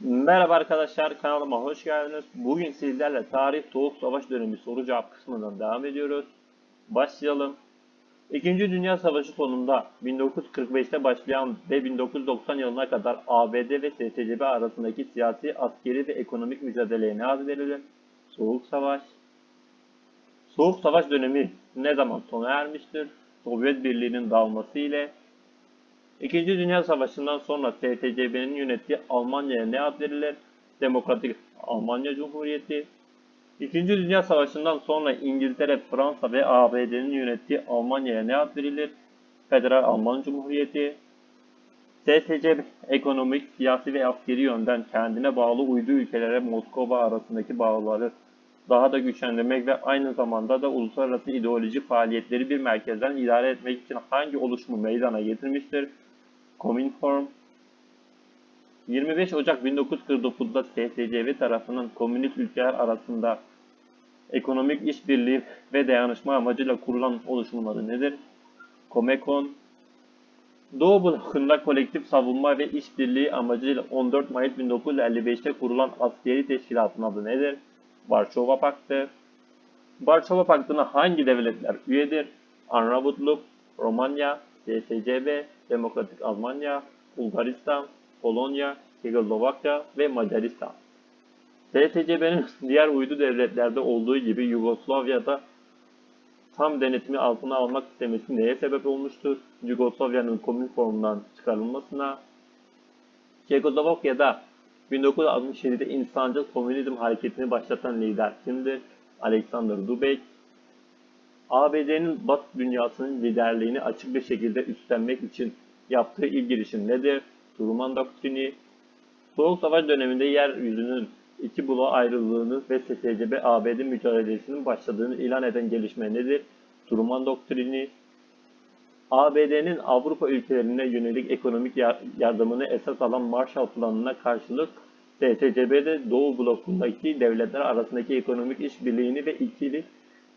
Merhaba arkadaşlar kanalıma hoş geldiniz. Bugün sizlerle tarih soğuk savaş dönemi soru cevap kısmından devam ediyoruz. Başlayalım. İkinci Dünya Savaşı sonunda 1945'te başlayan ve 1990 yılına kadar ABD ve SSCB arasındaki siyasi, askeri ve ekonomik mücadeleye ne ad verilir? Soğuk Savaş. Soğuk Savaş dönemi ne zaman sona ermiştir? Sovyet Birliği'nin dağılması ile İkinci Dünya Savaşı'ndan sonra STCB'nin yönettiği Almanya'ya ne ad verilir? Demokratik Almanya Cumhuriyeti. İkinci Dünya Savaşı'ndan sonra İngiltere, Fransa ve ABD'nin yönettiği Almanya'ya ne ad verilir? Federal Alman Cumhuriyeti. STCB ekonomik, siyasi ve askeri yönden kendine bağlı uydu ülkelere Moskova arasındaki bağları daha da güçlendirmek ve aynı zamanda da uluslararası ideolojik faaliyetleri bir merkezden idare etmek için hangi oluşumu meydana getirmiştir? Kominform 25 Ocak 1949'da STCB tarafından komünist ülkeler arasında ekonomik işbirliği ve dayanışma amacıyla kurulan oluşumun adı nedir? Comecon Doğu blokunda kolektif savunma ve işbirliği amacıyla 14 Mayıs 1955'te kurulan askeri teşkilatın adı nedir? Varşova Paktı. Varşova Paktı'na hangi devletler üyedir? Arnavutluk, Romanya, SSCB, Demokratik Almanya, Bulgaristan, Polonya, Çekoslovakya ve Macaristan. SSCB'nin diğer uydu devletlerde olduğu gibi Yugoslavya'da tam denetimi altına almak istemesi neye sebep olmuştur? Yugoslavya'nın komünformundan çıkarılmasına, Çekoslovakya'da 1967'de insancıl komünizm hareketini başlatan lider kimdir? Alexander Dubek. ABD'nin Batı dünyasının liderliğini açık bir şekilde üstlenmek için yaptığı ilk girişim nedir? Truman Doktrini. Soğuk Savaş döneminde yeryüzünün iki bloğa ayrıldığını ve SSCB-ABD mücadelesinin başladığını ilan eden gelişme nedir? Truman Doktrini. ABD'nin Avrupa ülkelerine yönelik ekonomik yardımını esas alan Marshall Planı'na karşılık SSCB'de Doğu blokundaki devletler arasındaki ekonomik işbirliğini ve ikili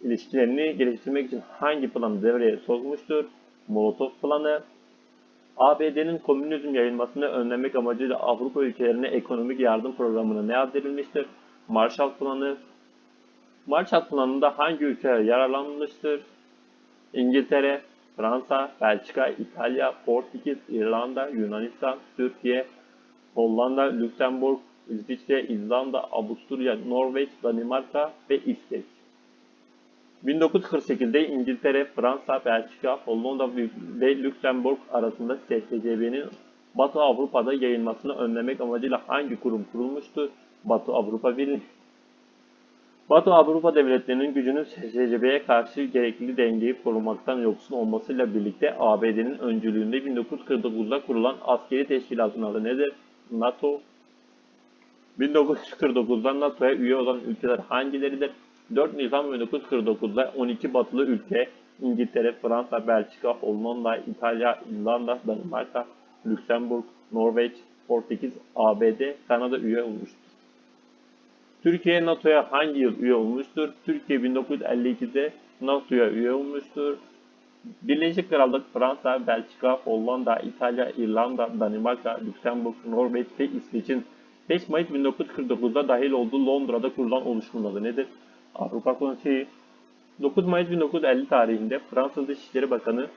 ilişkilerini geliştirmek için hangi planı devreye sokmuştur? Molotov planı. ABD'nin komünizm yayılmasını önlemek amacıyla Avrupa ülkelerine ekonomik yardım programına ne ad verilmiştir? Marshall Planı. Marshall Planı'nda hangi ülkeler yararlanmıştır? İngiltere, Fransa, Belçika, İtalya, Portekiz, İrlanda, Yunanistan, Türkiye, Hollanda, Lüksemburg, İsviçre, İzlanda, Avusturya, Norveç, Danimarka ve İsveç. 1948'de İngiltere, Fransa, Belçika, Hollanda ve Lüksemburg arasında STCB'nin Batı Avrupa'da yayılmasını önlemek amacıyla hangi kurum kurulmuştu? Batı Avrupa Birliği. Batı Avrupa devletlerinin gücünün SSCB'ye karşı gerekli dengeyi korumaktan yoksun olmasıyla birlikte ABD'nin öncülüğünde 1949'da kurulan askeri teşkilatın adı nedir? NATO. 1949'da NATO'ya üye olan ülkeler hangileridir? 4 Nisan 1949'da 12 batılı ülke İngiltere, Fransa, Belçika, Hollanda, İtalya, İrlanda, Danimarka, Lüksemburg, Norveç, Portekiz, ABD, Kanada üye olmuştur. Türkiye NATO'ya hangi yıl üye olmuştur? Türkiye 1952'de NATO'ya üye olmuştur. Birleşik Krallık, Fransa, Belçika, Hollanda, İtalya, İrlanda, Danimarka, Lüksemburg, Norveç ve İsveç'in 5 Mayıs 1949'da dahil olduğu Londra'da kurulan oluşumun adı nedir? Avrupa Konseyi. 9 Mayıs 1950 tarihinde Fransız Dışişleri Bakanı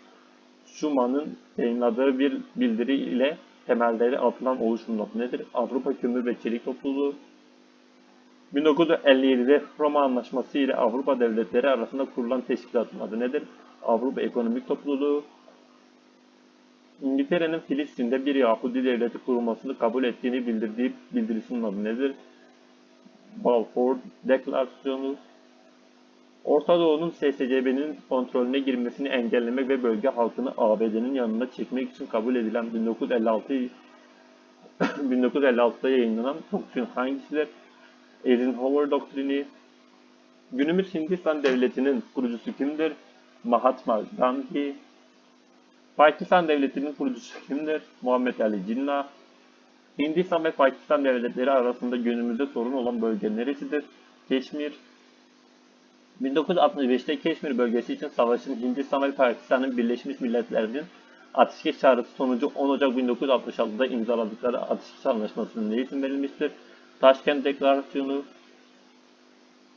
Schumann'ın yayınladığı bir bildiri ile temelleri atılan oluşumun adı nedir? Avrupa Kömür ve Çelik Topluluğu. 1957'de Roma Anlaşması ile Avrupa devletleri arasında kurulan teşkilatın adı nedir? Avrupa Ekonomik Topluluğu. İngiltere'nin Filistin'de bir Yahudi devleti kurulmasını kabul ettiğini bildirdiği bildirisinin adı nedir? Balfour Deklarasyonu. Orta Doğu'nun SSCB'nin kontrolüne girmesini engellemek ve bölge halkını ABD'nin yanına çekmek için kabul edilen 1956 1956'da yayınlanan doktrin hangisidir? Eisenhower doktrini. Günümüz Hindistan devletinin kurucusu kimdir? Mahatma Gandhi. Pakistan devletinin kurucusu kimdir? Muhammed Ali Jinnah. Hindistan ve Pakistan devletleri arasında günümüzde sorun olan bölge neresidir? Keşmir. 1965'te Keşmir bölgesi için savaşın Hindistan ve Pakistan'ın Birleşmiş Milletler'in Ateşkes çağrısı sonucu 10 Ocak 1966'da imzaladıkları Ateşkes Anlaşması'nın ne isim verilmiştir? Taşkent Deklarasyonu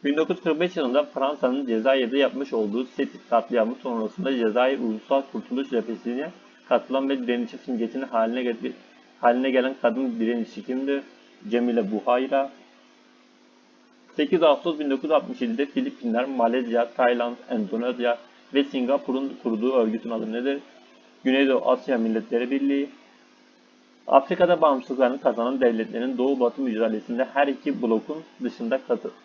1945 yılında Fransa'nın Cezayir'de yapmış olduğu Setit katliamı sonrasında Cezayir Ulusal Kurtuluş Cephesi'ne katılan ve direnişçi simgesini haline, haline gelen kadın direnişçi kimdir? Cemile Buhayra 8 Ağustos 1967'de Filipinler, Malezya, Tayland, Endonezya ve Singapur'un kurduğu örgütün adı nedir? Güneydoğu Asya Milletleri Birliği. Afrika'da bağımsızlıklarını kazanan devletlerin Doğu-Batı mücadelesinde her iki blokun dışında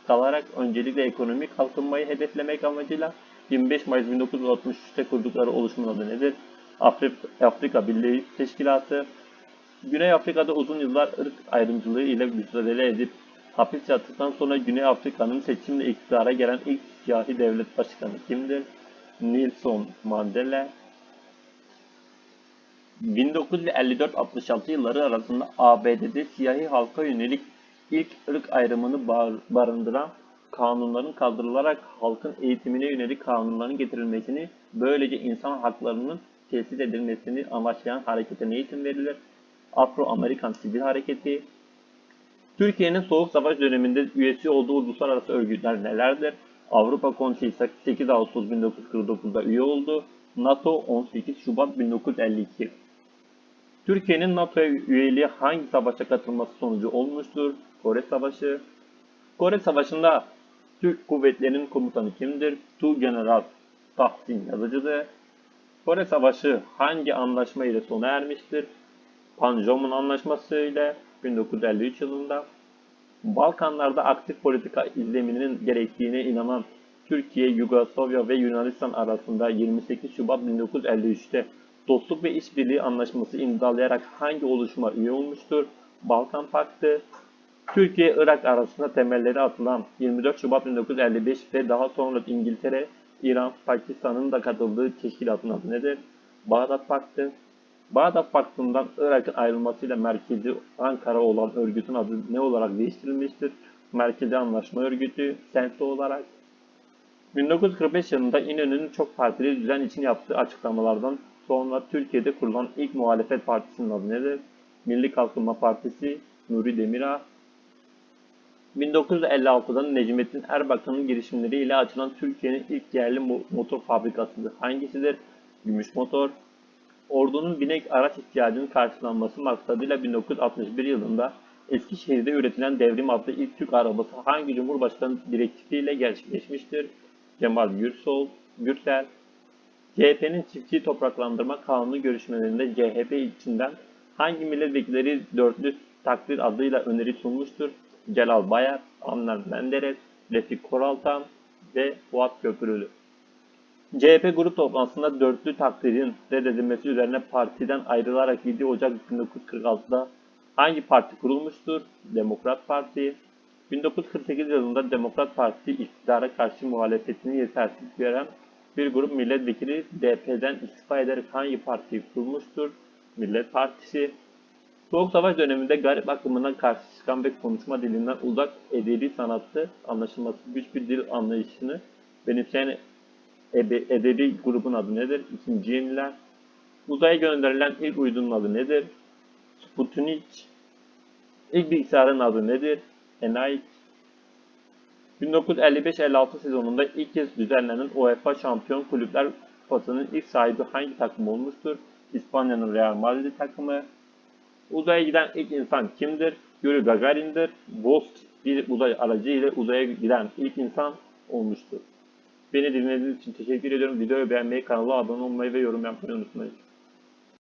kalarak öncelikle ekonomik kalkınmayı hedeflemek amacıyla 25 Mayıs 1963'te kurdukları oluşumun adı nedir? Afrika, Afrika Birliği Teşkilatı. Güney Afrika'da uzun yıllar ırk ayrımcılığı ile mücadele edip hapis yattıktan sonra Güney Afrika'nın seçimle iktidara gelen ilk siyahi devlet başkanı kimdir? Nelson Mandela. 1954-66 yılları arasında ABD'de siyahi halka yönelik ilk ırk ayrımını bar- barındıran kanunların kaldırılarak halkın eğitimine yönelik kanunların getirilmesini, böylece insan haklarının tesis edilmesini amaçlayan harekete ne isim verilir? Afro-Amerikan Sivil Hareketi. Türkiye'nin Soğuk Savaş döneminde üyesi olduğu uluslararası örgütler nelerdir? Avrupa Konseyi 8 Ağustos 1949'da üye oldu. NATO 18 Şubat 1952. Türkiye'nin NATO'ya üyeliği hangi savaşa katılması sonucu olmuştur? Kore Savaşı. Kore Savaşı'nda Türk kuvvetlerinin komutanı kimdir? Tuğgeneral Tahsin Yazıcı'dır. Kore Savaşı hangi anlaşma ile sona ermiştir? Panjom'un anlaşması ile 1953 yılında. Balkanlarda aktif politika izleminin gerektiğine inanan Türkiye, Yugoslavya ve Yunanistan arasında 28 Şubat 1953'te Dostluk ve İşbirliği Anlaşması imzalayarak hangi oluşuma üye olmuştur? Balkan Paktı. Türkiye-Irak arasında temelleri atılan 24 Şubat 1955 ve daha sonra İngiltere, İran, Pakistan'ın da katıldığı teşkilatın adı nedir? Bağdat Paktı. Bağdat Paktı'ndan Irak'ın ayrılmasıyla merkezi Ankara olan örgütün adı ne olarak değiştirilmiştir? Merkezi Anlaşma Örgütü, SENTO olarak. 1945 yılında İnönü'nün çok partili düzen için yaptığı açıklamalardan sonra Türkiye'de kurulan ilk muhalefet partisinin adı nedir? Milli Kalkınma Partisi, Nuri Demirağ. 1956'da Necmettin Erbakan'ın girişimleriyle açılan Türkiye'nin ilk yerli mo- motor fabrikasıdır. Hangisidir? Gümüş Motor. Ordunun binek araç ihtiyacının karşılanması maksadıyla 1961 yılında Eskişehir'de üretilen Devrim adlı ilk Türk arabası hangi Cumhurbaşkanı direktifiyle gerçekleşmiştir? Cemal Gürsol, Gürsel. CHP'nin çiftçi topraklandırma kanunu görüşmelerinde CHP içinden hangi milletvekilleri dörtlü takdir adıyla öneri sunmuştur? Celal Bayar, Adnan Menderes, Refik Koraltan ve Fuat Köprülü. CHP grup toplantısında dörtlü takdirin reddedilmesi üzerine partiden ayrılarak 7 Ocak 1946'da hangi parti kurulmuştur? Demokrat Parti. 1948 yılında Demokrat Parti iktidara karşı muhalefetini yetersiz gören bir grup milletvekili DP'den istifa ederek hangi partiyi kurmuştur? Millet Partisi. Soğuk Savaş döneminde garip akımına karşı çıkan ve konuşma dilinden uzak edebi sanatı anlaşılması güç bir dil anlayışını benimseyen edebi grubun adı nedir? İkinci Yeniler. Uzaya gönderilen ilk uydunun adı nedir? Sputnik. İlk bilgisayarın adı nedir? ENIAC. 1955-56 sezonunda ilk kez düzenlenen UEFA Şampiyon Kulüpler Kupası'nın ilk sahibi hangi takım olmuştur? İspanya'nın Real Madrid takımı. Uzaya giden ilk insan kimdir? Yuri Gagarin'dir. Vosk bir uzay aracı ile uzaya giden ilk insan olmuştur. Beni dinlediğiniz için teşekkür ediyorum. Videoyu beğenmeyi, kanala abone olmayı ve yorum yapmayı unutmayın.